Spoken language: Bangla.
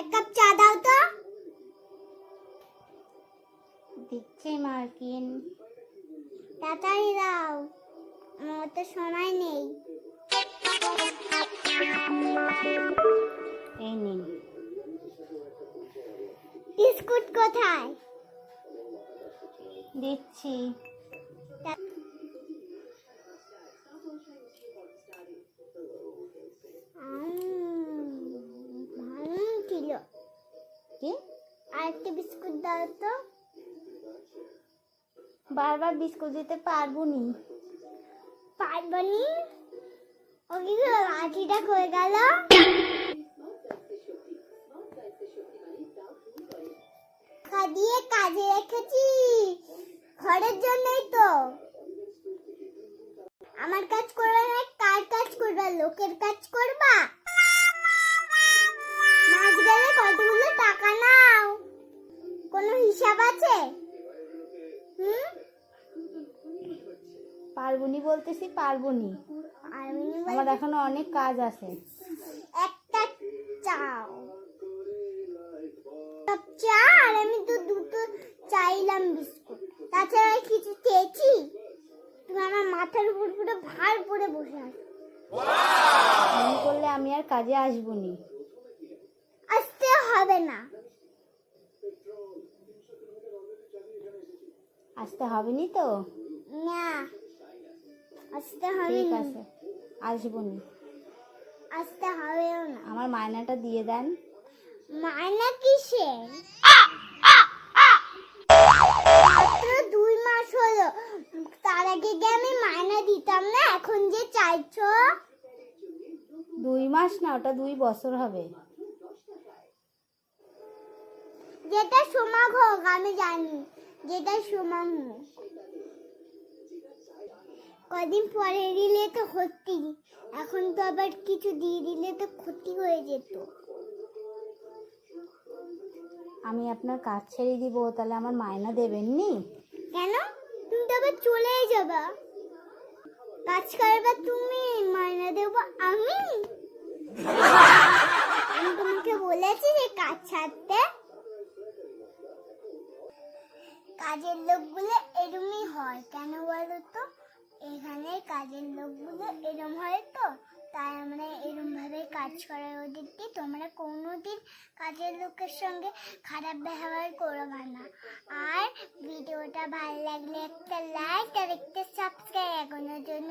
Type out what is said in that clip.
এক কাপ চা দাও তো। দিচ্ছে মার্কিন। তাড়াতাড়ি দাও। আমার তো সময় নেই। এই নিন। বিস্কুট কোথায়? দিচ্ছি। আর একটা বিস্কুট দাও তো। বারবার বিস্কুট দিতে পারব নি। পারবনি ও কি গো, লাঠিটা হয়ে গেল? টাকা দিয়ে কাজে রেখেছি। ঘরের জন্যই তো। আমার কাজ করবে না কার কাজ করবা? লোকের কাজ করবা? আছে? হুম? পারব নি বলতেছি পারব নি আমি বলি- আমার এখনও অনেক কাজ আছে। একটা চাও। চা আর আমি তো দুটো চাইলাম বিস্কুট। তাছাড়া কিছু চেয়েছি তুমি আমার মাথার উপর পুরো ভার পরে বসে আছো। মনে করলে আমি আর কাজে আসব নি। আসতে হবে না। আসতে হবে নি তো? না। আসতে হবে ঠিক আছে আসব নি আসতে হবেও না। আমার মায়নাটা দিয়ে দেন। মায়না কিসে? দুই মাস হলো। তার আগে গিয়ে আমি মায়না দিতাম না এখন যে চাইছো? দুই মাস না ওটা দুই বছর হবে। যেটা সমাগ হোক আমি জানি। যেটা হোক কদিন পরে দিলে তো ক্ষতি এখন তো আবার কিছু দিয়ে দিলে তো ক্ষতি হয়ে যেত। আমি আপনার কাজ ছেড়ে দিব তাহলে আমার মায়না দেবেন নি? কেন? তুমি তো আবার চলেই যাবা। কাজ করবে তুমি মায়না দেব আমি? আমি তোমাকে বলেছি যে কাজ ছাড়তে। কাজের লোকগুলো এরমই হয়। কেন বলো তো? এখানে কাজের লোকগুলো এরম হয় তো, তাই আমরা এরমভাবে কাজ করার ওদেরকে। তোমরা কোনো দিন কাজের লোকের সঙ্গে খারাপ ব্যবহার করবে না। আর ভিডিওটা ভালো লাগলে একটা লাইক আর একটা সাবস্ক্রাইব এখনোর জন্য